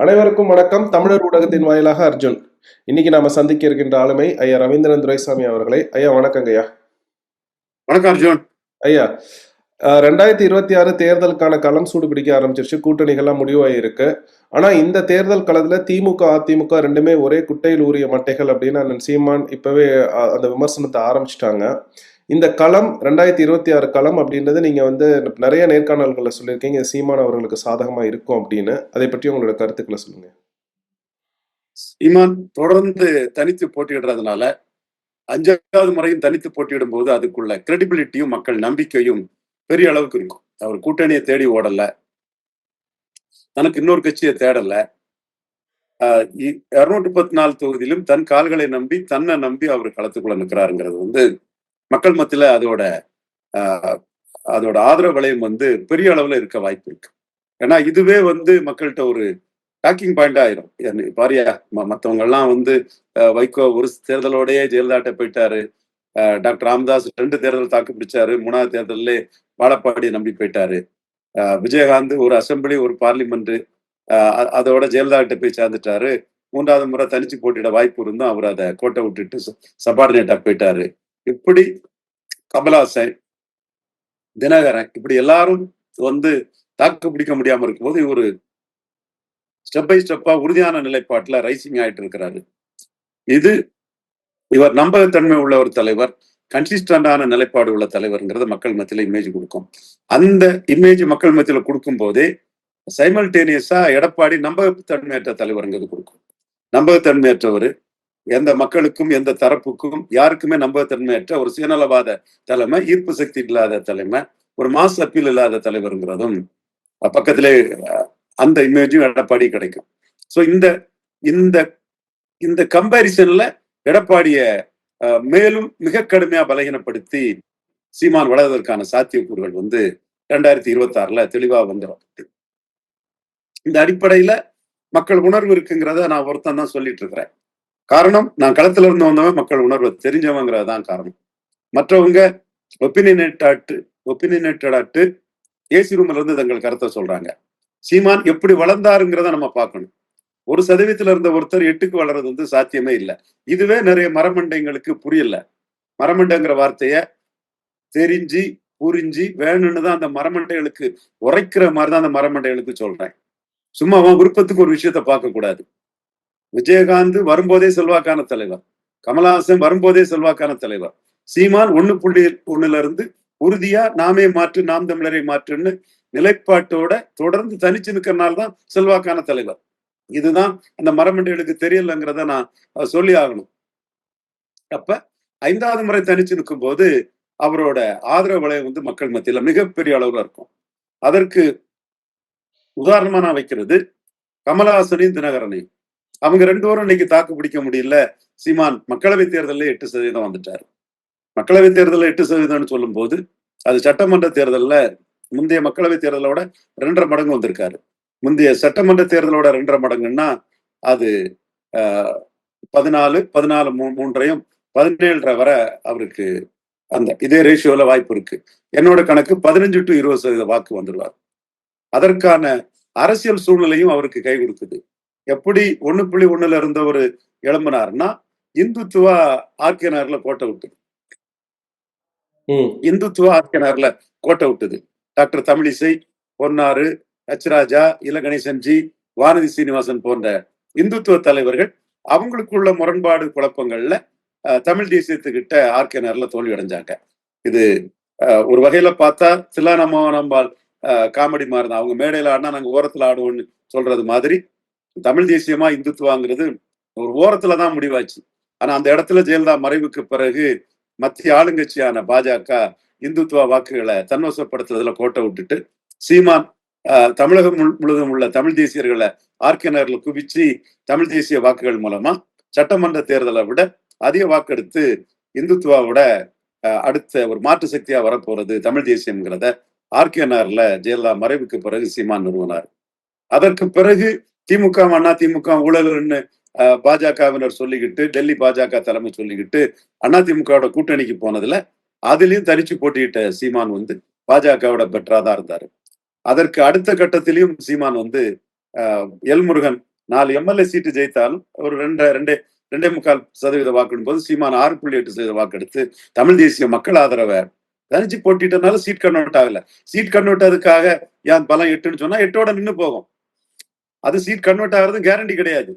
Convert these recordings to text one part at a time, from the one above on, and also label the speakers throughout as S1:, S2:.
S1: அனைவருக்கும் வணக்கம். தமிழர் ஊடகத்தின் வாயிலாக அர்ஜுன். இன்னைக்கு நாம சந்திக்க இருக்கின்ற ஆளுமை ஐயா ரவீந்திரன் துரைசாமி அவர்களை. ஐயா வணக்கங்க ஐயா.
S2: வணக்கம் அர்ஜுன்.
S1: ஐயா ரெண்டாயிரத்தி இருபத்தி ஆறு தேர்தலுக்கான களம் சூடு பிடிக்க ஆரம்பிச்சிருச்சு. கூட்டணிகள்லாம் முடிவாயிருக்கு ஆனா இந்த தேர்தல் களத்துல திமுக அதிமுக ரெண்டுமே ஒரே குட்டையில் ஊறிய மட்டைகள் அப்படின்னு அண்ணன் சீமான் இப்பவே அந்த விமர்சனத்தை ஆரம்பிச்சிட்டாங்க. இந்த களம் ரெண்டாயிரத்தி இருபத்தி ஆறு களம் அப்படின்றது நீங்க வந்து நிறைய நேர்காணல்களில் சொல்லியிருக்கீங்க. சீமான் அவர்களுக்கு சாதகமா இருக்கும் அப்படின்னு. அதை பற்றி உங்களோட கருத்துக்களை சொல்லுங்க.
S2: சீமான் தொடர்ந்து தனித்து போட்டியிடுறதுனால அஞ்சாவது முறையும் தனித்து போட்டியிடும் போது அதுக்குள்ள கிரெடிபிலிட்டியும் மக்கள் நம்பிக்கையும் பெரிய அளவுக்கு இருக்கும். அவர் கூட்டணியை தேடி ஓடல. தனக்கு இன்னொரு கட்சியை தேடல. இருநூற்றி பத்து நாலு தொகுதியிலும் தன் கால்களை நம்பி தன்னை நம்பி அவர் களத்துக்குள்ள நிற்கிறாருங்கிறது வந்து மக்கள் மத்தியில அதோட ஆஹ், அதோட ஆதரவு வளையம் வந்து பெரிய அளவுல இருக்க வாய்ப்பு இருக்கு. ஏன்னா இதுவே வந்து மக்கள்கிட்ட ஒரு டாக்கிங் பாயிண்ட் ஆயிரும். பாரியா மத்தவங்க எல்லாம் வந்து வைகோ ஒரு தேர்தலோடயே ஜெயலலிதாட்ட போயிட்டாரு. அஹ், டாக்டர் ராமதாஸ் ரெண்டு தேர்தல் தாக்கு பிடிச்சாரு. மூணாவது தேர்தல்ல வாழப்பாடியை நம்பி போயிட்டாரு. விஜயகாந்த் ஒரு அசெம்பிளி ஒரு பார்லிமெண்ட் அதோட ஜெயலலிதா கிட்ட போய் சேர்ந்துட்டாரு. மூன்றாவது முறை தனிச்சு போட்டியிட வாய்ப்பு இருந்தும் அவர் அதை கோட்டை விட்டுட்டு சபார்டினேட்டா போயிட்டாரு. இப்படி கமலாசன் தினகரன் இப்படி எல்லாரும் வந்து தாக்கு பிடிக்க முடியாம இருக்கும்போது இவர் ஸ்டெப் பை ஸ்டெப்பா உறுதியான நிலைப்பாட்டுல ரைசிங் ஆயிட்டு இருக்கிறாரு. இது இவர் நம்பகத்தன்மை உள்ள ஒரு தலைவர் கன்சிஸ்டன்டான நிலைப்பாடு உள்ள தலைவர்ங்கிறத மக்கள் மத்தியில இமேஜ் கொடுக்கும். அந்த இமேஜ் மக்கள் மத்தியில கொடுக்கும் போதே சைமல்டேனியஸா எடப்பாடி நம்பகத்தன்மையற்ற தலைவர்ங்கிறது கொடுக்கும். நம்பகத்தன்மையற்றவர் எந்த மக்களுக்கும் எந்த தரப்புக்கும் யாருக்குமே நம்பகத்தன்மையற்ற ஒரு சுயநலவாத தலைமை ஈர்ப்பு சக்தி இல்லாத தலைமை ஒரு மாஸ் அப்பீல் இல்லாத தலைவருங்கிறதும் பக்கத்திலே அந்த இமேஜும் எடப்பாடி கிடைக்கும். ஸோ இந்த இந்த இந்த கம்பேரிசன்ல எடப்பாடிய மேலும் மிக கடுமையா பலகீனப்படுத்தி சீமான் வளர்வதற்கான சாத்தியக்கூறுகள் வந்து ரெண்டாயிரத்தி இருபத்தி ஆறுல தெளிவா வந்துடும் இந்த அடிப்படையில மக்கள் உணர்வு இருக்குங்கிறத நான் ஒருத்தன் தான் சொல்லிட்டு இருக்கிறேன். காரணம் நான் களத்துல இருந்து வந்தவன் மக்கள் உணர்வு தெரிஞ்சவங்கிறது தான் காரணம். மற்றவங்க ஒப்பினினேட்டாட்டு ஒப்பினினேட்டடாட்டு ஏசி ரூம்ல இருந்து தங்கள் கருத்தை சொல்றாங்க. சீமான் எப்படி வளர்ந்தாருங்கிறத நம்ம பார்க்கணும். ஒரு சதவீதத்துல இருந்த ஒருத்தர் எட்டுக்கு வளர்றது வந்து சாத்தியமே இல்லை. இதுவே நிறைய மரமண்டைங்களுக்கு புரியல. மரமண்டைங்கிற வார்த்தைய தெரிஞ்சு புரிஞ்சு வேணும்னு தான் அந்த மரமண்டைகளுக்கு உரைக்கிற மாதிரி தான் அந்த மரமண்டைகளுக்கு சொல்றேன். சும்மா அவன் விருப்பத்துக்கு ஒரு விஷயத்த பார்க்க கூடாது விஜயகாந்த் வரும்போதே செல்வாக்கான தலைவர். கமலஹாசன் வரும்போதே செல்வாக்கான தலைவர். சீமான் ஒண்ணு புள்ளி ஒண்ணுல இருந்து உறுதியா நாமே மாற்று நாம் தமிழரை மாற்றுன்னு நிலைப்பாட்டோட தொடர்ந்து தனிச்சு நிற்கிறனால தான் செல்வாக்கான தலைவர். இதுதான் அந்த மரமண்டைகளுக்கு தெரியலங்கிறத நான் சொல்லி ஆகணும். அப்ப ஐந்தாவது முறை தனிச்சு நிற்கும் போது அவரோட ஆதரவு வளையம் வந்து மக்கள் மத்தியில மிகப்பெரிய அளவுல இருக்கும். அதற்கு உதாரணமா நான் வைக்கிறது கமலஹாசனையும் தினகரனையும். அவங்க ரெண்டு பேரும் இன்னைக்கு தாக்கு பிடிக்க முடியல. சீமான் மக்களவை தேர்தலில் எட்டு சதவீதம் வந்துட்டாரு. மக்களவை தேர்தலில் எட்டு சதவீதம்னு சொல்லும் போது அது சட்டமன்ற தேர்தல்ல முந்தைய மக்களவை தேர்தலோட ரெண்டரை மடங்கு வந்திருக்காரு. முந்தைய சட்டமன்ற தேர்தலோட ரெண்டரை மடங்குன்னா அது ஆஹ், பதினாலு பதினாலு மூ- மூன்றையும் பதினேழரை வரை அவருக்கு அந்த இதே ரேஷியோல வாய்ப்பு இருக்கு. என்னோட கணக்கு பதினஞ்சு டு இருபது சதவீத வாக்கு வந்துடுவார் அதற்கான அரசியல் சூழ்நிலையும் அவருக்கு கை கொடுக்குது. எப்படி ஒண்ணு புள்ளி ஒண்ணுல இருந்தவர் எழும்பினார்னா இந்துத்துவா ஆர்கேனார்ல கோட்டை விட்டுது. இந்துத்துவ ஆர்கேனார்ல கோட்டை விட்டுது. டாக்டர் தமிழிசை பொன்னாரு ஹச் ராஜா இல கணேசன்ஜி வானதி சீனிவாசன் போன்ற இந்துத்துவ தலைவர்கள் அவங்களுக்குள்ள முரண்பாடு குழப்பங்கள்ல தமிழ் தேசியத்துக்கிட்ட ஆர்கேனார்ல தோல்வி அடைஞ்சாங்க இது ஒரு வகையில பார்த்தா தில்லானம்மா நம்பால் காமெடி தான் அவங்க மேடையில ஆடினா நாங்க ஓரத்துல ஆடுவோம்னு சொல்றது மாதிரி தமிழ் தேசியமா இந்துத்துவாங்கிறது ஒரு ஓரத்துல தான் முடிவாச்சு. ஆனா அந்த இடத்துல ஜெயலலிதா மறைவுக்கு பிறகு மத்திய ஆளுங்கட்சியான பாஜக இந்துத்துவ வாக்குகளை தன்வசப்படுத்துறதுல கோட்டை விட்டுட்டு சீமான் ஆஹ், தமிழகம் முழுவதும் உள்ள தமிழ் தேசியர்களை ஆர்கேனர்ல குவிச்சு தமிழ் தேசிய வாக்குகள் மூலமா சட்டமன்ற தேர்தலை விட அதிக வாக்கெடுத்து இந்துத்துவாவோட அடுத்த ஒரு மாற்று சக்தியா வரப்போறது தமிழ் தேசியம்ங்கிறத ஆர்கேனார்ல ஜெயலலிதா மறைவுக்கு பிறகு சீமான் நிறுவனார். அதற்கு பிறகு திமுக அண்ணா திமுக ஊழல்னு ஆஹ், பாஜகவினர் சொல்லிக்கிட்டு டெல்லி பாஜக தலைமை சொல்லிக்கிட்டு அதிமுகவோட கூட்டணிக்கு போனதுல அதுலயும் தரிச்சு போட்டியிட்ட சீமான் வந்து பாஜகவோட பெட்டரா தான் இருந்தாரு. அதற்கு அடுத்த கட்டத்திலையும் சீமான் வந்து ஆஹ், எல் முருகன் நாலு எம்எல்ஏ சீட்டு ஜெயித்தாலும் ஒரு ரெண்டு ரெண்டே ரெண்டே முக்கால் சதவீத வாக்குடும் போது சீமான் ஆறு புள்ளி எட்டு சதவீத வாக்கெடுத்து தமிழ் தேசிய மக்கள் ஆதரவை தனிச்சு போட்டிட்டனால சீட் கன்வெர்ட் ஆகல. சீட் கன்வெர்ட் அதுக்காக ஏன் பலம் எட்டுன்னு சொன்னா எட்டோட நின்னு போகும். அது சீட் கன்வெர்ட் ஆகிறது கேரண்டி கிடையாது.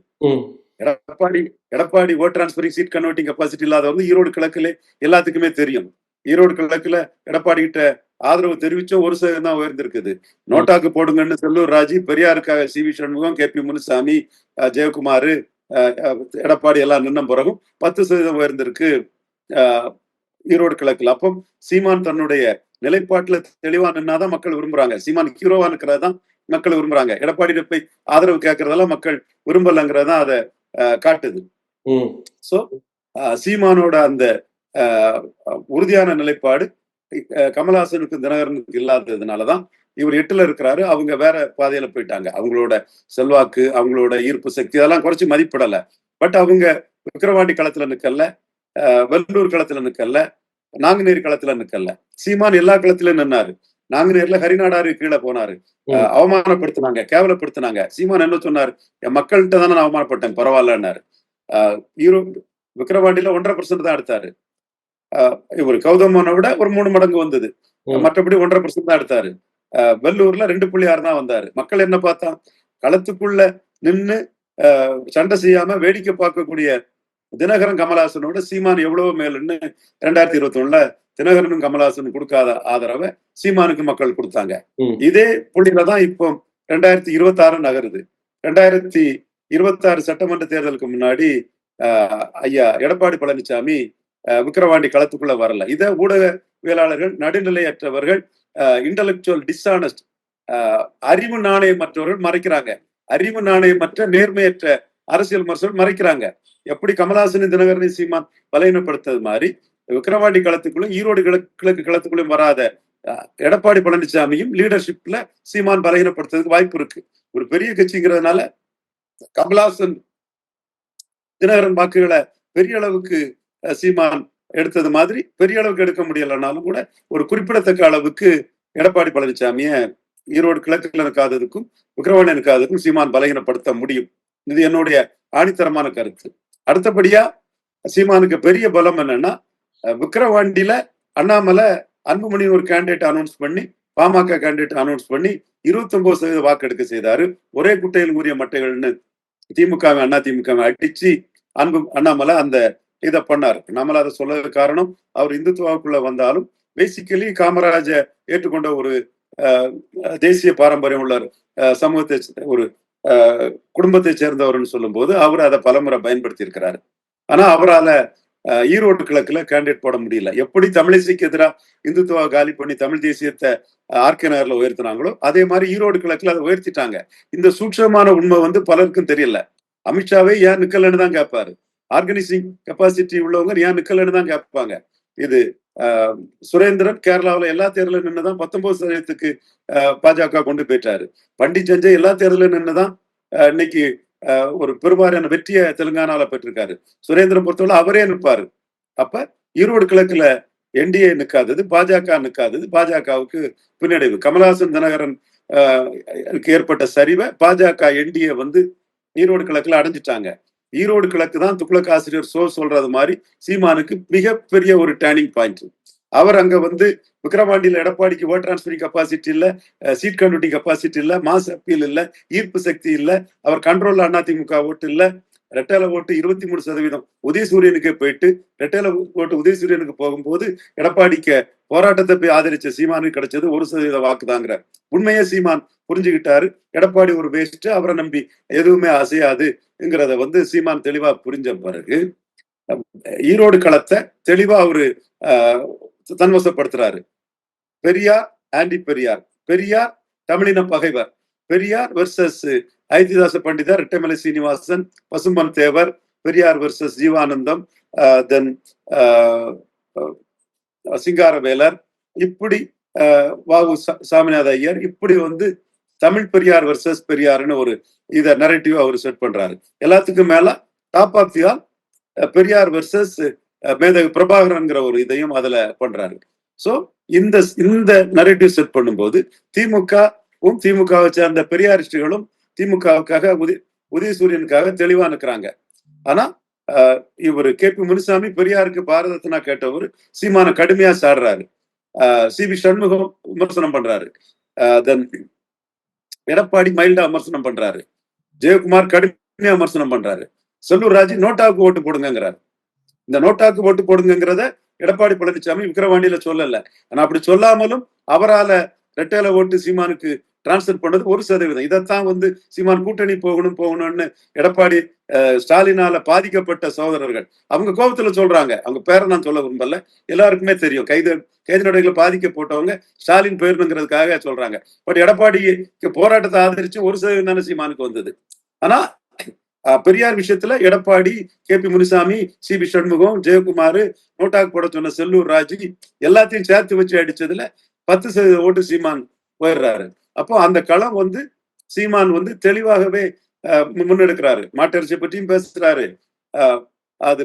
S2: Edappadi Edappadi vote transferring seat converting capacity இல்லாத வந்து ஈரோடு கிழக்குல எல்லாத்துக்குமே தெரியும். ஈரோடு கிழக்குல எடப்பாடி கிட்ட ஆதரவு தெரிவிச்சும் ஒரு சதவீதம் தான் உயர்ந்திருக்குது. நோட்டாக்கு போடுங்கன்னு Sellur Raji பெரியாருக்காக C V Shanmugam K P Munusamy Jayakumar Edappadi எல்லாம் நின்ன பிறகும் பத்து சதவீதம் உயர்ந்திருக்கு ஈரோடு கிழக்குல. அப்போ சீமான் தன்னுடைய நிலைப்பாட்டுல தெளிவா நின்னாதான் மக்கள் விரும்புறாங்க. சீமான் ஹீரோவா இருக்கிறதான் மக்கள் விரும்புறாங்க. எடப்பாடி போய் ஆதரவு கேட்கறதெல்லாம் மக்கள் விரும்பலங்கிறதான் அதை அஹ், காட்டுது. சோ சீமானோட அந்த உறுதியான நிலைப்பாடு கமலஹாசனுக்கு தினகரனுக்கு இல்லாததுனாலதான் இவர் எட்டுல இருக்கிறாரு. அவங்க வேற பாதையில போயிட்டாங்க. அவங்களோட செல்வாக்கு அவங்களோட ஈர்ப்பு சக்தி அதெல்லாம் குறைச்சு மதிப்பிடல. பட் அவங்க விக்கிரவாண்டி களத்துல நிக்கல வெள்ளூர் களத்துல நிக்கல நாங்குநேரி களத்துல நிக்கல. சீமான் எல்லா களத்திலும் நின்னாரு. நாங்குநேர்ல ஹரிநாடாரு கீழே போனாரு. அவமானப்படுத்தினாங்க கேவலப்படுத்தினாங்க. சீமான் என்ன சொன்னாரு? என் மக்கள்கிட்ட தானே நான் அவமானப்பட்டேன் பரவாயில்லன்னாரு. ஈரோ விக்கிரவாண்டியில ஒன்றரை பர்சன்ட் தான் எடுத்தாரு. இவர் கௌதமனை விட ஒரு மூணு மடங்கு வந்தது. மற்றபடி ஒன்றரை பர்சன்ட் தான் எடுத்தாரு. வெள்ளூர்ல ரெண்டு புள்ளி ஆறு தான் வந்தாரு. மக்கள் என்ன பார்த்தா களத்துக்குள்ள நின்னு அஹ், சண்டை செய்யாம வேடிக்கை பார்க்கக்கூடிய தினகரன் கமலஹாசனோட சீமான் எவ்வளவு மேலுன்னு ரெண்டாயிரத்தி இருபத்தி ஒண்ணுல தினகரனும் கமலஹாசனும் கொடுக்காத ஆதரவை சீமானுக்கு மக்கள் கொடுத்தாங்க. இதே புள்ளியில தான் இப்போ ரெண்டாயிரத்தி இருபத்தி ஆறு நகருது. ரெண்டாயிரத்தி இருபத்தி ஆறு சட்டமன்ற தேர்தலுக்கு முன்னாடி ஐயா எடப்பாடி பழனிசாமி விக்கிரவாண்டி களத்துக்குள்ள வரல. இத ஊடகவியலாளர்கள் நடுநிலையற்றவர்கள் இன்டலெக்சுவல் டிஸ்ஆனஸ்ட் அறிவு நாணயமற்றவர்கள் மறைக்கிறாங்க. அறிவு நாணயமற்ற நேர்மையற்ற அரசியல் விமர்சகர்கள் மறைக்கிறாங்க. எப்படி கமலஹாசன் தினகரனை சீமான் பலவீனப்படுத்தது மாதிரி விக்கிரவாண்டி களத்துக்குள்ள ஈரோடு கிழக்கு கிழக்கு களத்துக்குள்ளும் வராத எடப்பாடி பழனிசாமியும் லீடர்ஷிப்ல சீமான் பலகீனப்படுத்துறதுக்கு வாய்ப்பு இருக்கு. ஒரு பெரிய கட்சிங்கிறதுனால கமலாசன் தினகரன் வாக்குகளை பெரிய அளவுக்கு சீமான் எடுத்தது மாதிரி பெரிய அளவுக்கு எடுக்க முடியலனாலும் கூட ஒரு குறிப்பிடத்தக்க அளவுக்கு எடப்பாடி பழனிசாமிய ஈரோடு கிழக்குல இருக்காததுக்கும் விக்ரவாணி இருக்காததுக்கும் சீமான் பலகீனப்படுத்த முடியும். இது என்னுடைய ஆணித்தரமான கருத்து. அடுத்தபடியா சீமானுக்கு பெரிய பலம் என்னன்னா விக்கிரவாண்டியில அண்ணாமலை அன்புமணி ஒரு கேண்டிடேட் அனௌன்ஸ் பண்ணி பாமக கேண்டிடேட் அனௌன்ஸ் பண்ணி இருபத்தி ஒன்பது சதவீத வாக்கெடுக்க செய்தாரு. ஒரே குட்டையில் கூறிய மட்டைகள்னு திமுகவை அண்ணா திமுக அடிச்சு அன்பு அண்ணாமலை அந்த இதை பண்ணாரு. அண்ணாமலை அதை சொல்ல காரணம் அவர் இந்துத்துவாவுக்குள்ள வந்தாலும் பேசிக்கலி காமராஜ ஏற்றுக்கொண்ட ஒரு தேசிய பாரம்பரியம் உள்ள அஹ், சமூகத்தை ஒரு குடும்பத்தை சேர்ந்தவர்னு சொல்லும்போது அவர் அதை பலமுறை பயன்படுத்தி இருக்கிறாரு ஆனா அவரால ஈரோடு கிழக்குல கேண்டிடேட் போட முடியல. எப்படி தமிழிசைக்கு எதிராக இந்துத்துவா காலி பண்ணி தமிழ் தேசியத்தை ஆர்கே நகர்ல உயர்த்தினாங்களோ அதே மாதிரி ஈரோடு கிழக்குல அதை உயர்த்திட்டாங்க. இந்த சூட்சமான உண்மை வந்து பலருக்கும் தெரியல. அமித்ஷாவே ஏன் நிக்கலன்னு தான் கேட்பாரு ஆர்கனைசிங் கெப்பாசிட்டி உள்ளவங்க ஏன் நிக்கலன்னு தான் கேட்பாங்க இது ஆஹ், சுரேந்திரன் கேரளாவில் எல்லா தேர்தலும் நின்றுதான் பத்தொன்பது சதவீதத்துக்கு பாஜக கொண்டு போயிட்டாரு. பண்டிட் சஞ்சய் எல்லா தேர்தலும் நின்றுதான் இன்னைக்கு ஒரு பெரும்பாலான வெற்றியை தெலுங்கானால பெற்றிருக்காரு. சுரேந்திரன் பொறுத்தவரை அவரே நிற்பாரு. அப்ப ஈரோடு கிழக்குல என்டிஏ நிக்காதது பாஜக நிக்காதது பாஜகவுக்கு பின்னடைவு. கமலஹாசன் தினகரன் ஆஹ், ஏற்பட்ட சரிவை பாஜக என்டிஏ வந்து ஈரோடு கிழக்குல அடைஞ்சிட்டாங்க. ஈரோடு கிழக்கு தான் துக்ளக் ஆசிரியர் சோ சொல்றது மாதிரி சீமானுக்கு மிகப்பெரிய ஒரு டேர்னிங் பாயிண்ட் அவர் அங்க வந்து விக்ரவாண்டியில் எடப்பாடிக்கு ஓட் டிரான்ஸ்பரிங் கெப்பாசிட்டி இல்ல சீட் கன்வெர்ட்டிங் கெப்பாசிட்டி இல்ல மாஸ் அப்பீல் இல்ல ஈர்ப்பு சக்தி இல்ல அவர் கண்ட்ரோல் அதிமுக ஓட்டு இல்ல ரெட்டேல ஓட்டு இருபத்தி மூணு சதவீதம் உதயசூரியனுக்கு போயிட்டு ரெட்டேல ஓட்டு உதயசூரியனுக்கு போகும்போது எடப்பாடிக்கு போராட்டத்தை போய் ஆதரிச்ச சீமானுக்கு கிடைச்சது ஒரு சதவீத வாக்குதாங்கிற. உண்மையே சீமான் புரிஞ்சுக்கிட்டாரு எடப்பாடி ஒரு வேஸ்ட் அவரை நம்பி எதுவுமே அசையாதுங்கிறத வந்து சீமான் தெளிவா புரிஞ்ச பிறகு ஈரோடு களத்தை தெளிவா அவரு தன்வசப்படுத்துறாரு பெரியார் ஆண்டி பெரியார். பெரியார் தமிழின பகைவர். Periyar versus Iyothidasa Pandithar Rettamalai Srinivasan Pasumpon Thevar Periyar versus Jeevanandam then Singaravelar. இப்படி ஆஹ், வாவு சா- சாமிநாத ஐயர். இப்படி வந்து தமிழ் பெரியார் வெர்சஸ் பெரியார்னு ஒரு இத நரேட்டிவ் அவர் செட் பண்றாரு. எல்லாத்துக்கும் மேல top of the all Periyar versus மேதகு பிரபாகரன்ங்கிற ஒரு இதையும் அதுல பண்றாரு. சோ இந்த இந்த நரேட்டிவ் செட் பண்ணும்போது திமுகவும் திமுகவை சேர்ந்த பெரியாரிஸ்டுகளும் திமுகவுக்காக உதய உதயசூரியனுக்காக தெளிவா நிற்கிறாங்க ஆனா ஆஹ், இவரு கே பி முனுசாமி பெரியாருக்கு பாரத ரத்னா கேட்டவர் சீமான கடுமையா சாடுறாரு. சி வி சண்முகம் விமர்சனம் பண்றாரு. தென் எடப்பாடி மைல்டா விமர்சனம் பண்றாரு. ஜெயக்குமார் கடுமையா விமர்சனம் பண்றாரு. செல்லூர் ராஜு நோட்டாவுக்கு ஓட்டு போடுங்கிறாரு இந்த நோட்டாக்கு ஓட்டு போடுங்கிறத எடப்பாடி பழனிசாமி விக்கிரவாண்டியில சொல்லல. ஆனா அப்படி சொல்லாமலும் அவரால ரெட்டையில ஓட்டு சீமானுக்கு டிரான்ஸ்ஃபர் பண்ணது ஒரு சதவீதம். இதைத்தான் வந்து சீமான் கூட்டணி போகணும் போகணும்னு எடப்பாடி அஹ், ஸ்டாலினால பாதிக்கப்பட்ட சகோதரர்கள். அவங்க கோபத்துல சொல்றாங்க. அவங்க பேரை நான் சொல்ல விரும்பல. எல்லாருக்குமே தெரியும். கைது கைது நடவடிக்கைகள் பாதிக்கப்பட்டவங்க ஸ்டாலின் போயிருந்துங்கிறதுக்காக சொல்றாங்க. பட் எடப்பாடி போராட்டத்தை ஆதரிச்சு ஒரு சதவீதம் தானே சீமானுக்கு வந்தது. ஆனா பெரியார் விஷயத்துல Edappadi K P Munusamy C P Shanmugam Jayakumar நோட்டாக்கு போட சொன்ன செல்லூர் ராஜு எல்லாத்தையும் சேர்த்து வச்சு அடிச்சதுல பத்து சதவீத ஓட்டு சீமான் போயிடுறாரு. அப்போ அந்த களம் வந்து சீமான் வந்து தெளிவாகவே முன்னெடுக்கிறாரு. மாட்டரிசி பற்றியும் பேசுறாரு. அது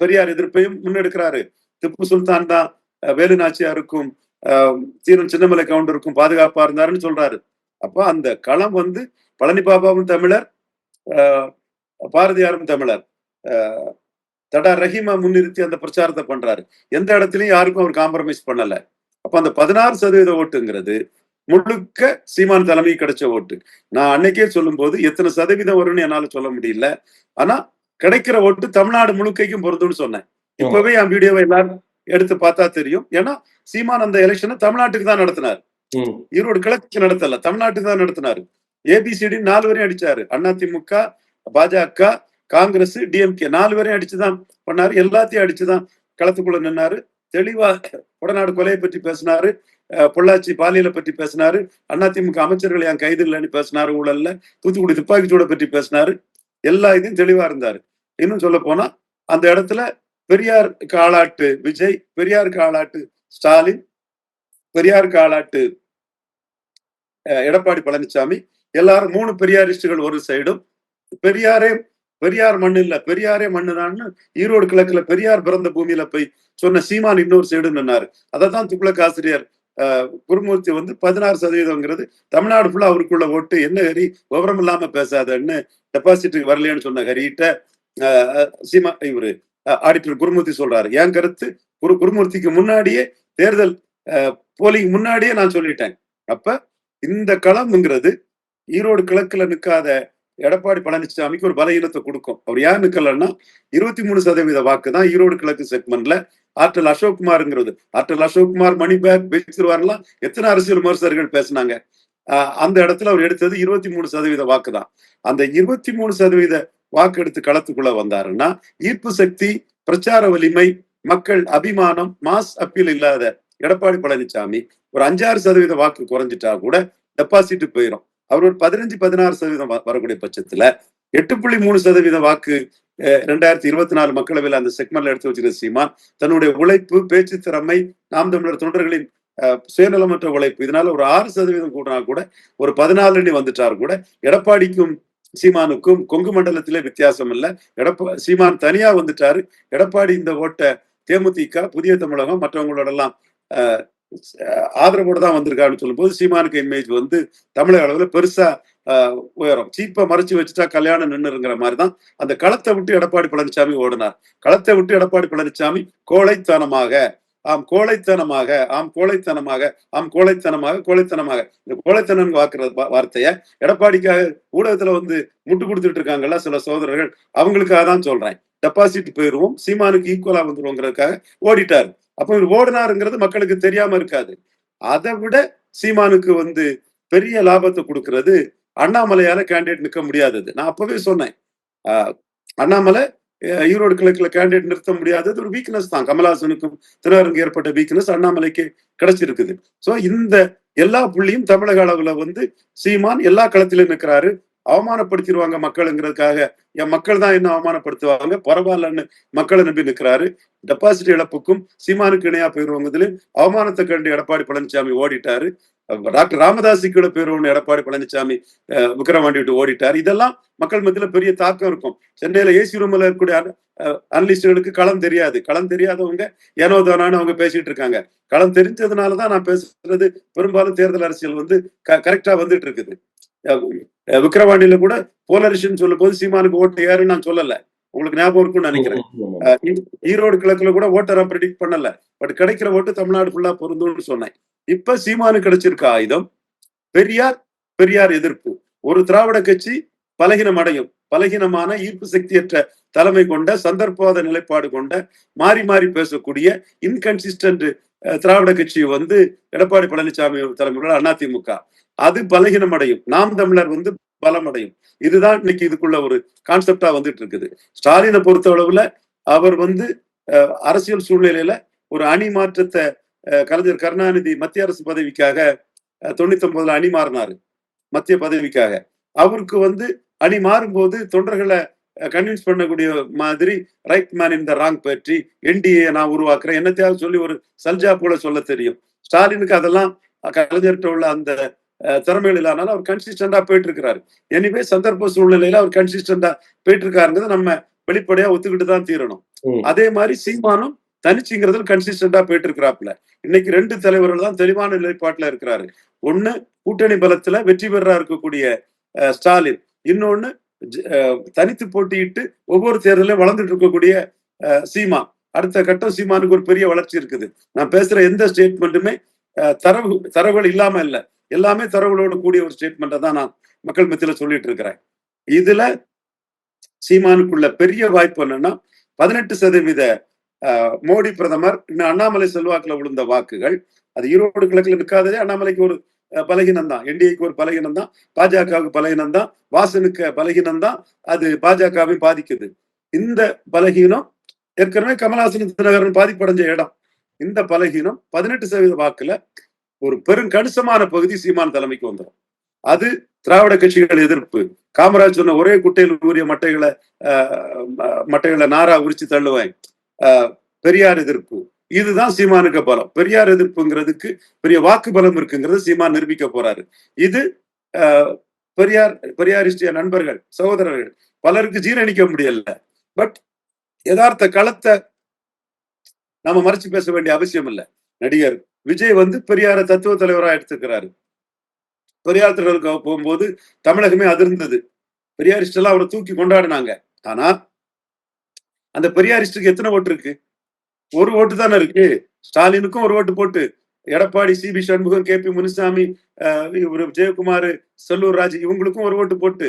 S2: பெரியார் எதிர்ப்பையும் முன்னெடுக்கிறாரு. திப்பு சுல்தான் தான் அஹ், வேலு நாச்சியாருக்கும் சீரன் சின்னமலை கவுண்டருக்கும் பாதுகாப்பா இருந்தாருன்னு சொல்றாரு. அப்போ அந்த களம் வந்து பழனி பாபாவும் தமிழர் பாரதியாரும் தமிழர். தடா ரஹீமா முன்னிறுத்தி அந்த பிரச்சாரத்தை பண்றாரு. எந்த இடத்துலயும் யாருக்கும் அவர் காம்ப்ரமைஸ் பண்ணல. அப்ப அந்த பதினாறு சதவீத ஓட்டுங்கிறது முழுக்க சீமான் தலைமை கிடைச்ச ஓட்டு. நான் அன்னைக்கே சொல்லும்போது எத்தனை சதவீதம் வரும்னு என்னால சொல்ல முடியல. ஆனா கிடைக்கிற ஓட்டு தமிழ்நாடு முழுக்கைக்கும் பொருந்தும்னு சொன்னேன். இப்பவே என் வீடியோவை எல்லாரும் எடுத்து பார்த்தா தெரியும். ஏன்னா சீமான் அந்த எலெக்ஷனை தமிழ்நாட்டுக்கு தான் நடத்தினார். ஈரோடு கிழக்கு நடத்தல. தமிழ்நாட்டுக்கு தான் நடத்தினாரு. ஏபிசிடி நாலு வரையும் அடிச்சாரு. அதிமுக பாஜக காங்கிரஸ் டிஎம்கே நாலு வரையும் அடிச்சுதான் பண்ணாரு. எல்லாத்தையும் அடிச்சுதான் களத்துக்குள்ள நின்னாரு. தெளிவா கொடநாடு கொலையை பற்றி பேசினாரு. பொள்ளாச்சி பாலியலை பற்றி பேசினாரு. அதிமுக அமைச்சர்கள் என் கைது இல்லைன்னு பேசினாரு. ஊழல்ல. தூத்துக்குடி துப்பாக்கி சூடை பற்றி பேசினாரு. எல்லா இதையும் தெளிவா இருந்தாரு. இன்னும் சொல்ல போனா அந்த இடத்துல பெரியார் காலாட்டு விஜய் பெரியாருக்கு காலாட்டு ஸ்டாலின் பெரியார் காலாட்டு எடப்பாடி பழனிசாமி எல்லாரும் மூணு பெரியாரிஸ்டுகள் ஒரு சைடும். பெரியாரே பெரியார் மண்ணு இல்ல பெரியாரே மண்ணுதான்னு ஈரோடு கிழக்குல பெரியார் பிறந்த பூமியில போய் சொன்ன சீமான் இன்னொரு சைடு நின்னாரு அதைத்தான் துக்ளக் ஆசிரியர் குருமூர்த்தி வந்து பதினாறு சதவீதம்ங்கிறது தமிழ்நாடு ஃபுல்லா அவருக்குள்ள ஓட்டு. என்ன ஹரி விவரம் இல்லாம பேசாதன்னு டெபாசிட்டுக்கு வரலையேன்னு சொன்ன ஹரிகிட்ட சீமா இவரு ஆடிட்டர் குருமூர்த்தி சொல்றாரு. என் கருத்து குரு குருமூர்த்திக்கு முன்னாடியே தேர்தல் போலிங் முன்னாடியே நான் சொல்லிட்டேன். அப்ப இந்த களம்ங்கிறது ஈரோடு கிழக்குல நிக்காத எடப்பாடி பழனிசாமிக்கு ஒரு பலகீனத்தை கொடுக்கும். அவர் ஏன் நிக்கலன்னா இருபத்தி மூணு சதவீத வாக்கு தான் ஈரோடு கிழக்கு செக்மெண்ட்ல ஆற்றல் அசோக்குமார்ங்கிறது. ஆற்றல் அசோக்குமார் மணிபேக் பேசுவார்லாம் எத்தனை அரசியல் விமர்சகர்கள் பேசினாங்க. ஆஹ் அந்த இடத்துல அவர் எடுத்தது இருபத்தி மூணு சதவீத வாக்கு தான். அந்த இருபத்தி மூணு சதவீத வாக்கு எடுத்து களத்துக்குள்ள வந்தாருன்னா ஈர்ப்பு சக்தி பிரச்சார வலிமை மக்கள் அபிமானம் மாஸ் அப்பீல் இல்லாத எடப்பாடி பழனிசாமி ஒரு அஞ்சாறு சதவீத வாக்கு குறைஞ்சிட்டா கூட டெபாசிட் போயிடும் அவர் ஒரு பதினஞ்சு பதினாறு சதவீதம் வரக்கூடிய பட்சத்துல எட்டு புள்ளி மூணு சதவீத வாக்கு ரெண்டாயிரத்தி இருபத்தி நாலு மக்களவையில் அந்த செக்மெண்ட்ல எடுத்து வச்சிருக்க சீமான் தன்னுடைய உழைப்பு பேச்சு திறமை நாம் தமிழர் தொண்டர்களின் சுயநலமற்ற உழைப்பு இதனால ஒரு ஆறு சதவீதம் கூட்டினா கூட ஒரு பதினாலு அணி வந்துட்டார் கூட எடப்பாடிக்கும் சீமானுக்கும் கொங்கு மண்டலத்திலே வித்தியாசம் இல்ல. எடப்பா சீமான் தனியா வந்துட்டாரு. எடப்பாடி இந்த ஓட்டை தேமுதிக புதிய தமிழகம் மற்றவங்களோட எல்லாம் அஹ், ஆதரவோடு தான் வந்திருக்காருன்னு சொல்லும்போது சீமானுக்கு இமேஜ் வந்து தமிழக அளவில் பெருசா உயரும். சீப்பை மறைச்சு வச்சுட்டா கல்யாணம் நின்றுங்கிற மாதிரி தான் அந்த களத்தை விட்டு எடப்பாடி பழனிசாமி ஓடினார். களத்தை விட்டு எடப்பாடி பழனிசாமி கோழைத்தனமாக ஆம் கோழைத்தனமாக ஆம் கோழைத்தனமாக ஆம் கோழைத்தனமாக கோழைத்தனமாக. இந்த கோழைத்தனம் வாக்குற வா- வார்த்தைய எடப்பாடிக்காக ஊடகத்துல வந்து முட்டு கொடுத்துட்டு இருக்காங்கல்ல சில சோதரர்கள் அவங்களுக்காக தான் சொல்றேன். டெபாசிட் போயிருவோம் சீமானுக்கு ஈக்குவலா வந்துருவோங்கிறதுக்காக ஓடிட்டாரு. அப்போ இவர் ஓடினாருங்கிறது மக்களுக்கு தெரியாம இருக்காது. அதை விட சீமானுக்கு வந்து பெரிய லாபத்தை கொடுக்கறது அண்ணாமலையால கேண்டிடேட் நிற்க முடியாதது நான் அப்பவே சொன்னேன். ஆஹ் அண்ணாமலை ஈரோடு கிழக்குல கேண்டிடேட் நிறுத்த முடியாதது ஒரு வீக்னஸ் தான். கமலஹாசனுக்கும் திருவாரூருக்கு ஏற்பட்ட வீக்னஸ் அண்ணாமலைக்கு கிடைச்சிருக்குது. சோ இந்த எல்லா புள்ளியும் தமிழக அளவுல வந்து சீமான் எல்லா களத்திலும் நிற்கிறாரு. அவமானப்படுத்திடுவாங்க மக்களுங்கிறதுக்காக. என் மக்கள் தான் என்ன அவமானப்படுத்துவாங்க? பரவாயில்லன்னு மக்களை நம்பி நிற்கிறாரு டெபாசிட் இழப்புக்கும் சீமானுக்கு இணையா போயிருவாங்கதுலயும் அவமானத்தை கண்டு எடப்பாடி பழனிசாமி ஓடிட்டாரு. டாக்டர் ராமதாசி கூட போயிருவோம்னு எடப்பாடி பழனிசாமி அஹ், விக்கிரவாண்டி விட்டு ஓடிட்டாரு. இதெல்லாம் மக்கள் மத்தியில பெரிய தாக்கம் இருக்கும். சென்னையில ஏசி ரூம்ல இருக்கக்கூடிய அனலிஸ்டுகளுக்கு களம் தெரியாது. களம் தெரியாதவங்க ஏனோ அவங்க பேசிட்டு இருக்காங்க. களம் தெரிஞ்சதுனாலதான் நான் பேசுறது பெரும்பாலும் தேர்தல் அரசியல் வந்து கரெக்டா வந்துட்டு இருக்குது. விக்கிரவாண்டியில கூட போலரிஷன் சொல்லும் போது சீமானுக்கு ஓட்டு ஏறுன்னு நான் சொல்லல. உங்களுக்கு ஞாபகம் இருக்கும்னு நினைக்கிறேன். ஈரோடு கிழக்குல கூட ஓட்டரை ப்ரெடிக்ட் பண்ணல. பட் கிடைக்கிற ஓட்டு தமிழ்நாடு ஃபுல்லா பொருந்தும்னு சொன்னேன். இப்ப சீமானு கிடைச்சிருக்க ஆயுதம் பெரியார் பெரியார் எதிர்ப்பு. ஒரு திராவிட கட்சி பலகீனம் அடையும். பலகீனமான ஈர்ப்பு சக்தியற்ற தலைமை கொண்ட சந்தர்ப்பவாத நிலைப்பாடு கொண்ட மாறி மாறி பேசக்கூடிய இன்கன்சிஸ்டன்ட் திராவிட கட்சி வந்து எடப்பாடி பழனிசாமி தலைமையில அதிமுக. அது பலகீனம் அடையும் நாம் தமிழர் வந்து பலம் அடையும் இதுதான் இன்னைக்கு இதுக்குள்ள ஒரு கான்செப்டா வந்துட்டு இருக்குது ஸ்டாலினை பொறுத்த அளவுல அவர் வந்து அஹ், அரசியல் சூழ்நிலையில ஒரு அணி மாற்றத்தை அஹ், கலைஞர் கருணாநிதி மத்திய அரசு பதவிக்காக தொண்ணூத்தி ஒன்பதுல அணி மாறினாரு. மத்திய பதவிக்காக. அவருக்கு வந்து அணி மாறும்போது தொண்டர்களை கன்வின்ஸ் பண்ணக்கூடிய மாதிரி right man in the wrong பற்றி என்டிஏ நான் உருவாக்குறேன். என்னத்தையாவது சொல்லி ஒரு சல்ஜா போல சொல்ல தெரியும். ஸ்டாலினுக்கு அதெல்லாம் கலைஞர்கிட்ட உள்ள அந்த திறமைகள் இல்லாதனால அவர் கன்சிஸ்டண்டா போயிட்டு இருக்கிறாரு எனிவே சந்தர்ப்ப சூழ்நிலையில அவர் கன்சிஸ்டண்டா போயிட்டு இருக்காருங்கிறத நம்ம வெளிப்படையா ஒத்துக்கிட்டு தான் தீரணும். அதே மாதிரி சீமானும் தனிச்சுங்கிறதுல கன்சிஸ்டண்டா போயிட்டு இருக்கிறாப்புல இன்னைக்கு ரெண்டு தலைவர்கள் தான் தெளிவான நிலைப்பாட்டுல இருக்கிறாரு. ஒண்ணு கூட்டணி பலத்துல வெற்றி பெறா இருக்கக்கூடிய ஸ்டாலின். இன்னொன்னு தனித்து போட்டியிட்டு ஒவ்வொரு தேர்தலையும் வளர்ந்துட்டு இருக்கக்கூடிய சீமா. அடுத்த கட்டம் சீமானுக்கு ஒரு பெரிய வளர்ச்சி இருக்குது. நான் பேசுற எந்த ஸ்டேட்மெண்ட்டுமே தரவு தரவுகள் இல்லாம இல்ல. எல்லாமே தரவுகளோடு கூடிய ஒரு ஸ்டேட்மெண்ட்டை தான் நான் மக்கள் மத்தியில சொல்லிட்டு இருக்கிறேன். இதுல சீமானுக்குள்ள பெரிய வாய்ப்பு என்னன்னா பதினெட்டு சதவீத மோடி பிரதமர் இன்னும் அண்ணாமலை செல்வாக்குல விழுந்த வாக்குகள் அது ஈரோடு கிழக்குல நிற்காததே அண்ணாமலைக்கு ஒரு பலகீனம் தான். என்டிஏக்கு ஒரு பலகீனம் தான். பாஜகவுக்கு பலகீனம் தான். வாசனுக்கு பலகீனம் தான். அது பாஜகவை பாதிக்குது. இந்த பலகீனம் ஏற்கனவே கமல்ஹாசன் தினகரன் பாதிப்படைஞ்ச இடம். இந்த பலகீனம் பதினெட்டு சதவீத வாக்குல ஒரு பெரும் கணிசமான பகுதி சீமான் தலைமைக்கு வந்துடும் அது திராவிட கட்சிகள் எதிர்ப்பு. காமராஜ் சொன்ன ஒரே குட்டையில் ஊறிய மட்டைகளை ஆஹ், மட்டைகளை நாரா உரிச்சு தள்ளுவேன். ஆஹ், பெரியார் எதிர்ப்பு. இதுதான் சீமானுக்கு பலம். பெரியார் எதிர்ப்புங்கிறதுக்கு பெரிய வாக்கு பலம் இருக்குங்கிறது சீமான் நிரூபிக்க போறாரு. இது பெரியார் பெரியாரிஸ்டிய நண்பர்கள் சகோதரர்கள் பலருக்கு ஜீரணிக்க முடியல. பட் யதார்த்த களத்தை நாம மறைச்சு பேச வேண்டிய அவசியம் இல்லை. நடிகர் விஜய் வந்து பெரியார தத்துவ தலைவரா எடுத்துக்கிறாரு பெரியார் தலைவருக்கு போகும்போது தமிழகமே அதிர்ந்தது. பெரியாரிஸ்ட் எல்லாம் அவரை தூக்கி கொண்டாடினாங்க. ஆனா அந்த பெரியாரிஸ்டுக்கு எத்தனை ஓட்டு இருக்கு? ஒரு ஓட்டு தானே இருக்கு? ஸ்டாலினுக்கும் ஒரு ஓட்டு போட்டு Edappadi C P Shanmugam K P Munusamy Jayakumar Sellur Raj இவங்களுக்கும் ஒரு ஓட்டு போட்டு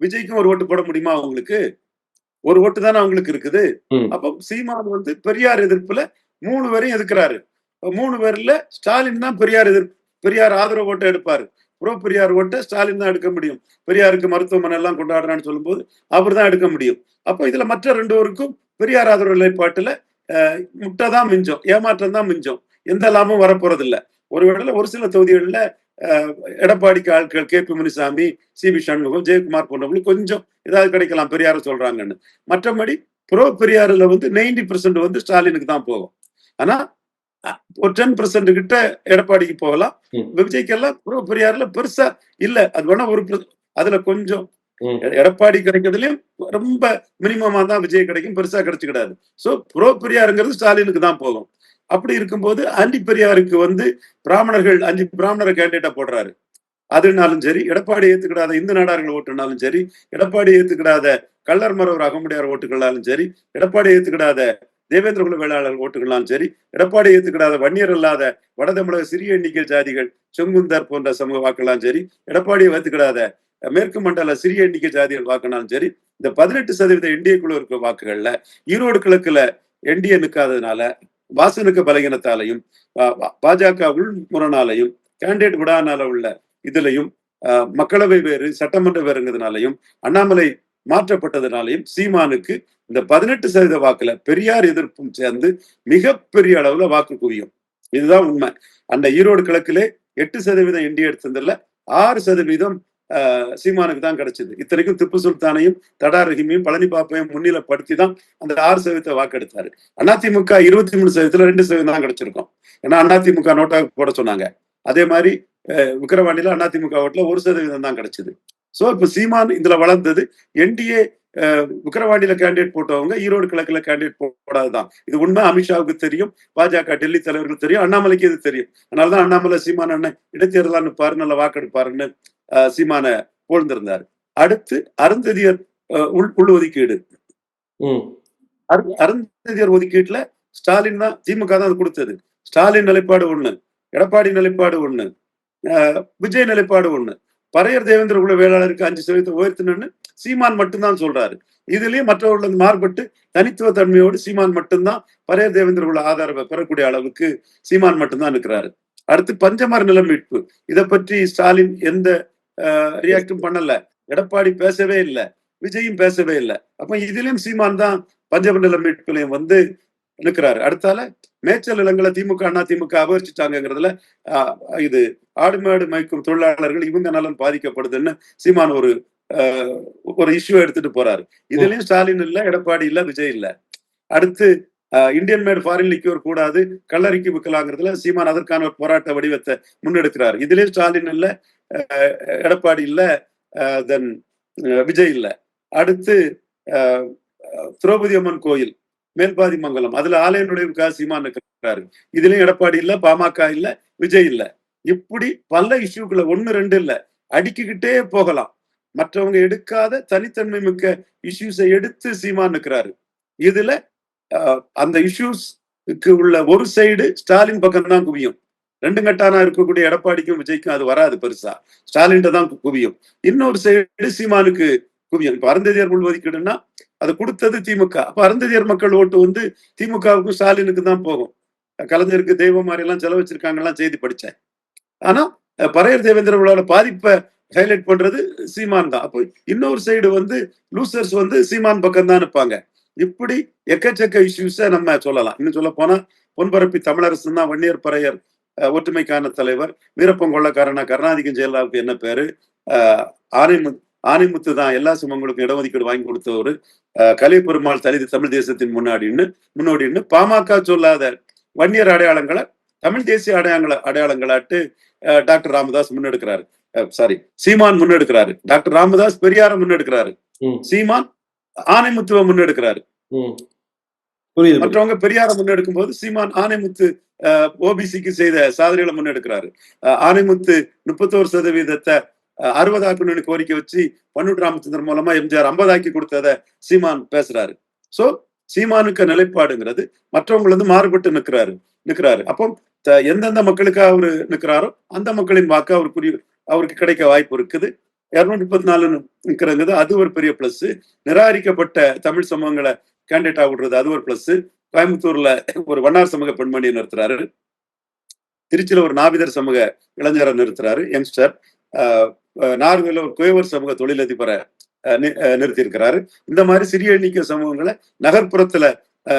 S2: விஜய்க்கும் ஒரு ஓட்டு போட முடியுமா அவங்களுக்கு ஒரு ஓட்டு தானே அவங்களுக்கு இருக்குது. அப்போ சீமான் வந்து பெரியார் எதிர்ப்புல மூணு பேரையும் எதிர்க்கிறாரு மூணு பேர்ல ஸ்டாலின் தான் பெரியார் எதிர்ப்பு பெரியார் ஆதரவு ஓட்டை எடுப்பாரு. ப்ரோ பெரியார் ஓட்டை ஸ்டாலின் தான் எடுக்க முடியும். பெரியாருக்கு மருத்துவமனை எல்லாம் கொண்டாடுறான்னு சொல்லும்போது அவர் தான் எடுக்க முடியும். அப்போ இதுல மற்ற ரெண்டு பேருக்கும் பெரியார் ஆதரவு நிலைப்பாட்டுல முட்டை தான் மிஞ்சம் ஏமாற்றம் தான் மிஞ்சம். எந்த லாபமும் வரப்போறது இல்ல ஒருவேளை ஒரு சில தொகுதிகளில் எடப்பாடிக்கு ஆட்கள் K. P. Munisamy C. P. Shanmugam Jayakumar போன்றவங்களுக்கு கொஞ்சம் ஏதாவது கிடைக்கலாம் பெரியார சொல்றாங்கன்னு. மற்றபடி ப்ரோ பெரியாறுல வந்து நைன்டி பெர்சென்ட் வந்து ஸ்டாலினுக்கு தான் போகும். ஆனா ஒரு டென் பெர்சென்ட் கிட்ட எடப்பாடிக்கு போகலாம். விஜய்க்கெல்லாம் ப்ரோ பெரியாறுல பெருசா இல்ல. அது வேணா ஒரு அதுல கொஞ்சம் எடப்பாடி கிடைக்கிறதுலயும் ரொம்ப மினிமமா தான் விஜய் கிடைக்கும் பெருசா கிடைச்சுக்கிடாது. சோ புரோ பெரியாருங்கிறது ஸ்டாலினுக்கு தான் போகும் அப்படி இருக்கும்போது ஆன்டி பெரியாருக்கு வந்து பிராமணர்கள் அஞ்சு பிராமணரை கேண்டிடேட்டா போடுறாரு. அதுனாலும் சரி எடப்பாடி ஏத்துக்கிடாத இந்து நாடார்கள் ஓட்டுனாலும் சரி எடப்பாடி ஏத்துக்கிடாத கள்ளர் மரவர் அகமுடையார் ஓட்டுகளாலும் சரி எடப்பாடி ஏத்துக்கிடாத தேவேந்திர குல வேளாளர் ஓட்டுகளாலும் சரி எடப்பாடி ஏத்துக்கிடாத வன்னியர் அல்லாத வட தமிழக சிறிய எண்ணிக்கை ஜாதிகள் செங்குந்தர் போன்ற சமூக வாக்கெல்லாம் சரி எடப்பாடியை ஏத்துக்கிடாத மேற்கு மண்டல சிறிய எண்ணிக்கை ஜாதிகள் வாக்குனாலும் சரி இந்த பதினெட்டு சதவீத குழு இருக்கிற வாக்குகள்ல ஈரோடு கிழக்குல என்டிஏ நிற்காததுனால வாசனுக்கு பலகீனத்தாலையும் பாஜக உள்முரணாலையும் கேண்டிடேட் விடானால உள்ள இதுலையும் ஆஹ், மக்களவை வேறு சட்டமன்ற வேறுங்கிறதுனாலையும் அண்ணாமலை மாற்றப்பட்டதுனாலையும் சீமானுக்கு இந்த பதினெட்டு சதவீத வாக்குல பெரியார் எதிர்ப்பும் சேர்ந்து மிகப்பெரிய அளவுல வாக்கு குவியும். இதுதான் உண்மை. அந்த ஈரோடு கிழக்கிலே எட்டு சதவீதம் என்டி எடுத்ததுல ஆறு சதவீதம் சீமானுக்கு தான் கிடைச்சது. இத்தனைக்கும் திப்பு சுல்தானையும் தடா ரஹிமையும் பழனி பாப்பையும் முன்னிலைப்படுத்தி தான் அந்த ஆறு சதவீதத்தை வாக்கெடுத்தாரு. அதிமுக இருபத்தி மூணு சதவீதத்துல ரெண்டு சதவீதம் தான் கிடைச்சிருக்கும். ஏன்னா அதிமுக நோட்டா போட சொன்னாங்க. அதே மாதிரி விக்கிரவாண்டியில அதிமுக ஓட்டுல ஒரு சதவீதம் தான் கிடைச்சது. சோ இப்ப சீமான் இதுல வளர்ந்தது. என்டிஏ விக்கிரவாண்டியில கேண்டிடேட் போட்டவங்க ஈரோடு கிழக்குல கேண்டிடேட் போடாதுதான் இது உண்மை. அமித்ஷாவுக்கு தெரியும். பாஜக டெல்லி தலைவர்களுக்கு தெரியும். அண்ணாமலைக்கு இது தெரியும்? அதனாலதான் அண்ணாமலை சீமான அண்ணன் இடைத்தேர்தலான்னு பாரு நல்ல வாக்கெடுப்பாருன்னு சீமான புகழ்ந்திருந்தார். அடுத்து அருந்ததியர் உள் உள் ஒதுக்கீடு அருந்ததியர் ஒதுக்கீட்டுல ஸ்டாலின் தான் திமுக தான் கொடுத்தது. ஸ்டாலின் நிலைப்பாடு ஒண்ணு எடப்பாடி நிலைப்பாடு ஒண்ணு விஜய் நிலைப்பாடு ஒண்ணு. பறையர் தேவேந்திர குல வேளாளருக்கு அஞ்சு சதவீதத்தை உயர்த்தணும்னு சீமான் மட்டும்தான் சொல்றாரு. இதுலயும் மற்றவர்கள் மாறுபட்டு தனித்துவ தன்மையோடு சீமான் மட்டும்தான் பறையர் தேவேந்திர குல ஆதரவை பெறக்கூடிய அளவுக்கு சீமான் மட்டும்தான் இருக்கிறாரு அடுத்து பஞ்சமர நில மீட்பு. இதை பற்றி ஸ்டாலின் எந்த ரியாக்டும் பண்ணல. எடப்பாடி பேசவே இல்லை. விஜயும் பேசவே இல்லை. அப்ப இதுலயும் சீமான் தான் பஞ்சமண்டல மீட்புலையும் வந்து நிற்கிறாரு அடுத்தால மேய்ச்சல் நிலங்களை திமுக அண்ணா திமுக அபகரிச்சுட்டாங்கிறதுல இது ஆடு மாடு மேய்க்கும் தொழிலாளர்கள் இவங்க நலன் பாதிக்கப்படுதுன்னு சீமான் ஒரு ஆஹ், ஒரு இஷ்யூ எடுத்துட்டு போறாரு. இதுலயும் ஸ்டாலின் இல்ல எடப்பாடி இல்ல விஜய் இல்ல. அடுத்து ஆஹ், இந்தியன் மேட் ஃபாரின் லிக்யூர் கூடாது கல்லறிக்கு விற்கலாங்கிறதுல சீமான் அதற்கான ஒரு போராட்ட வடிவத்தை முன்னெடுக்கிறார். இதுலயும் ஸ்டாலின் இல்ல எடப்பாடி இல்ல தென் விஜய் இல்ல. அடுத்து ஆஹ், திரௌபதி அம்மன் கோயில் மேல்பாதி மங்கலம் அதுல ஆலய நுழைவுக்காக சீமான் இருக்கிறாரு. இதுலயும் எடப்பாடி இல்ல பாமக இல்ல விஜய் இல்ல. இப்படி பல இஷ்யூக்களை ஒண்ணு ரெண்டு இல்ல. அடிக்கிக்கிட்டே போகலாம். மற்றவங்க எடுக்காத தனித்தன்மை மிக்க இஷ்யூஸை எடுத்து சீமான் இருக்கிறாரு இதுல அந்த இஷ்யூஸ்க்கு உள்ள ஒரு சைடு ஸ்டாலின் பக்கம் தான் குவியும். ரெண்டு கட்டானா இருக்கக்கூடிய எடப்பாடிக்கும் விஜய்க்கும் அது வராது பெருசா. ஸ்டாலின் தான் குவியும். இன்னொரு சைடு சீமானுக்கு குவியும். இப்ப அருந்ததியர் உள்ஒதுக்கீடுன்னா அது கொடுத்தது திமுக. அப்ப அருந்ததியர் மக்கள் ஓட்டு வந்து திமுகவுக்கும் ஸ்டாலினுக்கு தான் போகும். கலைஞருக்கு தெய்வம் மாதிரி எல்லாம் செலவச்சிருக்காங்கலாம் செய்தி படிச்சேன். ஆனா பறையர் தேவேந்திர விழாவோட பாதிப்பை ஹைலைட் பண்றது சீமான் தான். அப்போ இன்னொரு சைடு வந்து லூசர்ஸ் வந்து சீமான் பக்கம் தான் இருப்பாங்க இப்படி எக்கச்சக்க இஷ்யூஸை நம்ம சொல்லலாம். இன்னும் சொல்ல போனா பொன்பரப்பி தமிழரசு தான் வன்னியர் பறையர். ஒற்றுமைக்கான தலைவர் வீரப்பன் கொள்ளக்காரனா கருணாநிதி ஜெயலலிதாவுக்கு என்ன பேரு? அஹ், ஆனைமுத்து தான் எல்லா சுமங்களுக்கும் இடஒதுக்கீடு வாங்கி கொடுத்தவர். கலை பெருமாள் தலிது தமிழ் தேசத்தின் முன்னாடின்னு முன்னோடின்னு பாமக சொல்லாத வன்னியர் அடையாளங்களை தமிழ் தேசிய அடையாளங்கள அடையாளங்களாட்டு டாக்டர் ராமதாஸ் முன்னெடுக்கிறாரு. சாரி சீமான் முன்னெடுக்கிறாரு. டாக்டர் ராமதாஸ் பெரியார முன்னெடுக்கிறாரு. சீமான் ஆனைமுத்துவ முன்னெடுக்கிறாரு.
S1: புரியுது.
S2: மற்றவங்க பெரியார முன்னெடுக்கும் போது சீமான் ஆனைமுத்து ஓபிசிக்கு செய்த சாதனைகளை முன்னெடுக்கிறாரு. ஆனைமுத்து முப்பத்தோரு சதவீதத்தை அஹ், அறுபதாக்கணும்னு கோரிக்கை வச்சு பன்னூர் ராமச்சந்திரன் மூலமா எம்ஜிஆர் ஐம்பதாக்கி கொடுத்தத சீமான் பேசுறாரு. சோ சீமானுக்கு நிலைப்பாடுங்கிறது மற்றவங்க வந்து மாறுபட்டு நிற்கிறாரு நிற்கிறாரு. அப்போ எந்தெந்த மக்களுக்கு அவரு நிக்கிறாரோ அந்த மக்களின் வாக்கு அவருக்கு அவருக்கு கிடைக்க வாய்ப்பு இருக்குது. இருநூத்தி முப்பத்தி நாலு நிற்கிறங்கிறது அது ஒரு பெரிய பிளஸ் நிராகரிக்கப்பட்ட தமிழ் சமூகங்களை கேண்டிடேட் விடுறது அது ஒரு பிளஸ் கோயம்புத்தூர்ல ஒரு வண்ணார் சமூக பெண்மணியை நிறுத்துறாரு. திருச்சியில ஒரு நாவிதர் சமூக இளைஞரை நிறுத்துறாரு யங்ஸ்டர் நார்வேல ஒரு குயவர் சமூக தொழிலதிபரை அஹ், நி- நிறுத்தியிருக்கிறாரு. இந்த மாதிரி சிறிய எண்ணிக்கை சமூகங்களை நகர்ப்புறத்துல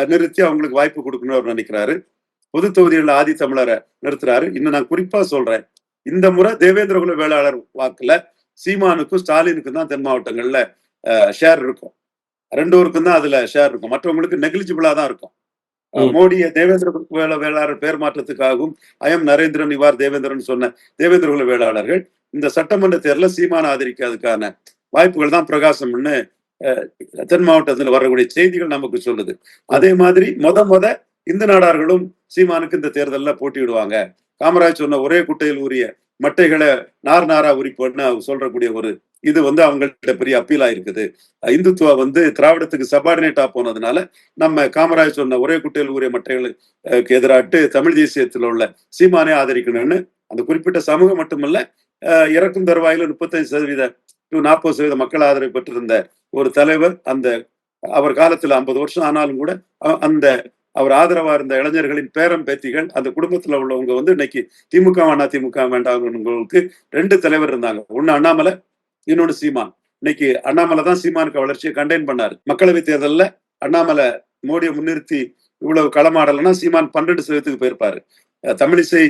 S2: நிறுத்தி அவங்களுக்கு வாய்ப்பு கொடுக்கணும்னு அவர் நினைக்கிறாரு. பொது தொகுதிகளில் ஆதி தமிழரை நிறுத்துறாரு. இன்னும் நான் குறிப்பா சொல்றேன். இந்த முறை தேவேந்திரகுல வேளாளர் வாக்குல சீமானுக்கும் ஸ்டாலினுக்கும் தான் தென் மாவட்டங்கள்ல ஷேர் இருக்கும். ரெண்டு பேருக்கும் தான் அதுல ஷேர் இருக்கும். மற்றவங்களுக்கு நெகிழிஜிபிளா தான் இருக்கும். மோடிய தேவேந்திர வேள வேளாளர் பேர் மாற்றத்துக்காகவும் ஐஎம் நரேந்திரன் இவார் தேவேந்திரன் சொன்ன தேவேந்திரகுல வேளாளர்கள் இந்த சட்டமன்ற தேர்தலில் சீமான ஆதரிக்கிறதுக்கான வாய்ப்புகள் தான் பிரகாசம்னு தென் மாவட்டத்தில் வரக்கூடிய செய்திகள் நமக்கு சொல்லுது. அதே மாதிரி மொத மொத இந்து நாடார்களும் சீமானுக்கு இந்த தேர்தல்ல போட்டியிடுவாங்க. காமராஜ் சொன்ன ஒரே குட்டையில் உரிய மட்டைகளை நார் நாரா உரிப்போன்னு சொல்றக்கூடிய ஒரு இது வந்து அவங்கள்ட்ட பெரிய அப்பீலா இருக்குது இந்துத்துவா வந்து திராவிடத்துக்கு சபார்டினேட்டா போனதுனால நம்ம காமராஜ் சொன்ன ஒரே குட்டையில் உரிய மட்டைகளுக்கு எதிராட்டு தமிழ் தேசியத்தில் உள்ள சீமானே ஆதரிக்கணும்னு அந்த குறிப்பிட்ட சமூகம் மட்டுமல்ல இறக்கும் தருவாயில முப்பத்தஞ்சு சதவீத டு நாற்பது சதவீத மக்கள் ஆதரவு பெற்றிருந்த ஒரு தலைவர் அந்த அவர் காலத்துல ஐம்பது வருஷம் ஆனாலும் கூட அந்த அவர் ஆதரவா இருந்த இளைஞர்களின் பேரம் பேத்திகள் அந்த குடும்பத்துல உள்ளவங்க வந்து இன்னைக்கு திமுக வேண்டாம் திமுக வேண்டாம்ங்களுக்கு ரெண்டு தலைவர் இருந்தாங்க. ஒண்ணு அண்ணாமலை இன்னொன்னு சீமான். இன்னைக்கு அண்ணாமலை தான் சீமானுக்கு வளர்ச்சியை கண்டெயின் பண்ணாரு. மக்களவை தேர்தலில் அண்ணாமலை மோடியை முன்னிறுத்தி இவ்வளவு களமாடலைன்னா சீமான் பன்னெண்டு சதவீதத்துக்கு போயிருப்பாரு. அஹ் தமிழிசை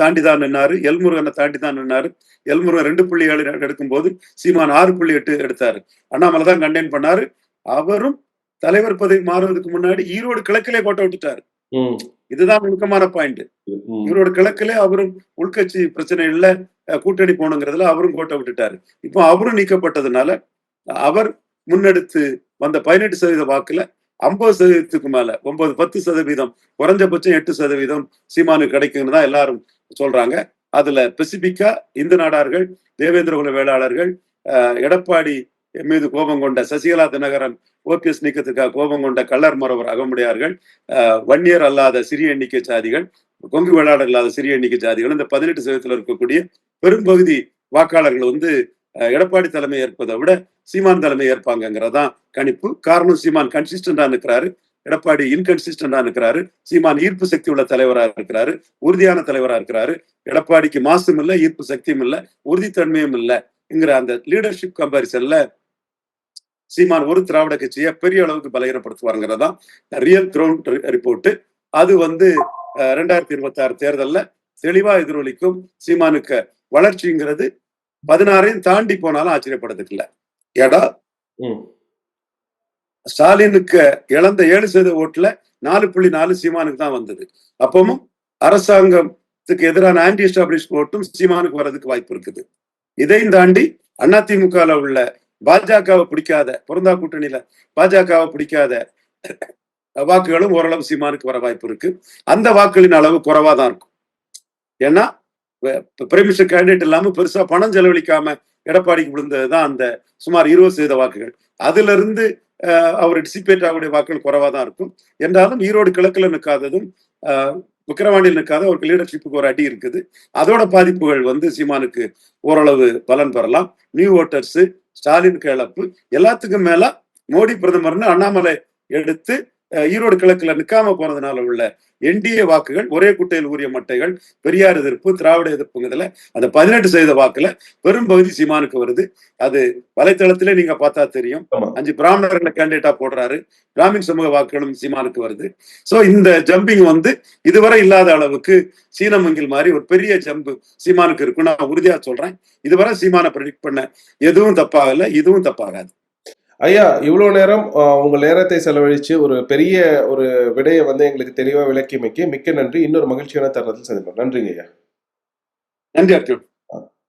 S2: தாண்டி தான் நின்னாரு எல்முருகனை தாண்டி தான் நின்னாரு. எல்முருகன் ரெண்டு புள்ளி ஏழு எடுக்கும்போது சீமான் ஆறு புள்ளி எட்டு எடுத்தாரு. அண்ணாமலை தான் கண்டெயின் பண்ணாரு. அவரும் தலைவர் பதவி மாறுவதற்கு முன்னாடி ஈரோடு கிழக்கிலே கோட்டை விட்டுட்டாரு. இதுதான் முக்கியமான பாயிண்ட்
S1: ம்.
S2: ஈரோடு கிழக்கிலே அவரும் உள்கட்சி பிரச்சனை இல்ல அஹ் கூட்டணி போகணுங்கிறதுல அவரும் கோட்டை விட்டுட்டாரு. இப்போ அவரும் நீக்கப்பட்டதுனால அவர் முன்னெடுத்து வந்த பதினெட்டு சதவீத வாக்குல ஐம்பது சதவீதத்துக்கு மேல ஒன்பது பத்து சதவீதம் குறைஞ்சபட்சம் எட்டு சதவீதம் சீமானுக்கு கிடைக்குன்னு தான் எல்லாரும் சொல்றாங்க. அதுல பெசிபிக்கா இந்து நாடார்கள் தேவேந்திர குல வேளாளர்கள் எடப்பாடி மீது கோபம் கொண்ட சசிகலா தினகரன் ஓபிஎஸ் நீக்கத்துக்காக கோபம் கொண்ட கள்ளர் மரவர் அகமுடையார்கள். வன்னியர் அல்லாத சிறிய எண்ணிக்கை சாதிகள் கொங்கு வேளாளர் இல்லாத சிறிய எண்ணிக்கை சாதிகள் இந்த பதினெட்டு சதவீதத்தில் இருக்கக்கூடிய பெரும்பகுதி வாக்காளர்கள் வந்து எடப்பாடி தலைமை ஏற்பதை விட சீமான் தலைமை ஏற்பாங்கிறதான் கணிப்பு. காரணம் சீமான் கன்சிஸ்டண்டா இருக்கிறாரு எடப்பாடி இன்கன்சிஸ்டண்டா இருக்கிறாரு சீமான் ஈர்ப்பு சக்தி உள்ள தலைவரா இருக்கிறாரு. உறுதியான தலைவரா இருக்கிறாரு. எடப்பாடிக்கு மாசும் இல்லை ஈர்ப்பு சக்தியும் இல்ல உறுதித்தன்மையும் இல்லைங்கிற அந்த லீடர்ஷிப் கம்பாரிசன்ல சீமான் ஒரு திராவிட கட்சியை பெரிய அளவுக்கு பலகீனப்படுத்துவாருங்கிறதான் ரியல் கிரவுண்ட் ரிப்போர்ட் அது வந்து ரெண்டாயிரத்தி இருபத்தி ஆறு தேர்தல்ல தெளிவா எதிரொலிக்கும் சீமானுக்கு வளர்ச்சிங்கிறது பதினாறையும் தாண்டி போனாலும் ஆச்சரியப்படுறதுக்கு இல்ல. ஏடா? ஸ்டாலினுக்கு இழந்த ஏழு சதவீத ஓட்டுல நாலு புள்ளி நாலு சீமானுக்கு தான் வந்தது. அப்பவும் அரசாங்கத்துக்கு எதிரான ஆன்டி எஸ்டாப்ளிஷ் ஓட்டும் சீமானுக்கு வர்றதுக்கு வாய்ப்பு இருக்குது. இதையும் தாண்டி அதிமுகல உள்ள பாஜகவை பிடிக்காத பொருந்தா கூட்டணியில பாஜகவை பிடிக்காத வாக்குகளும் ஓரளவு சீமானுக்கு வர வாய்ப்பு இருக்கு. அந்த வாக்குகளின் அளவு குறைவா தான் இருக்கும். ஏன்னா பிரைமினிஸ்டர் கேண்டிடேட் இல்லாம பெருசா பணம் செலவழிக்காம எடப்பாடிக்கு விழுந்ததுதான் அந்த சுமார் இருபது சதவீத வாக்குகள். அதுல இருந்து அவர் டிசிபேட் ஆகக்கூடிய வாக்குகள் குறைவா தான் இருக்கும். என்றாலும் ஈரோடு கிழக்குல நிற்காததும் அஹ், விக்கிரவாண்டியில் நிற்காத அவருக்கு லீடர்ஷிப்புக்கு ஒரு அடி இருக்குது. அதோட பாதிப்புகள் வந்து சீமானுக்கு ஓரளவு பலன் பெறலாம். நியூ ஓட்டர்ஸ் ஸ்டாலினுக்கு இழப்பு எல்லாத்துக்கும் மேல மோடி பிரதமர்னு அண்ணாமலை எடுத்து ஈரோடு கிழக்குல நிக்காம போனதுனால உள்ள என்டிஏ வாக்குகள் ஒரே குட்டையில் ஊறிய மட்டைகள் பெரியார் எதிர்ப்பு திராவிட எதிர்ப்புங்கிறதுல அந்த பதினெட்டு சதவீத வாக்குல பெரும்பகுதி சீமானுக்கு வருது. அது வலைத்தளத்திலே நீங்க பார்த்தா தெரியும். அஞ்சு பிராமணர்களை கேண்டிடேட்டா போடுறாரு. பிராமின் சமூக வாக்குகளும் சீமானுக்கு வருது. சோ இந்த ஜம்பிங் வந்து இதுவரை இல்லாத அளவுக்கு சீனமங்கில் மாதிரி ஒரு பெரிய ஜம்பு சீமானுக்கு இருக்கு நான் உறுதியா சொல்றேன். இதுவரை சீமானை ப்ரெடிக்ட் பண்ண எதுவும் தப்பாகல இதுவும் தப்பாகாது.
S1: ஐயா இவ்வளோ நேரம் உங்கள் நேரத்தை செலவழித்து ஒரு பெரிய ஒரு விடையை வந்து எங்களுக்கு தெளிவாக விளக்கியமைக்கு மிக்க நன்றி. இன்னொரு மகிழ்ச்சியான தருணத்தில் சந்திப்போம். நன்றிங்க ஐயா.
S2: நன்றி அர்ஜுன்.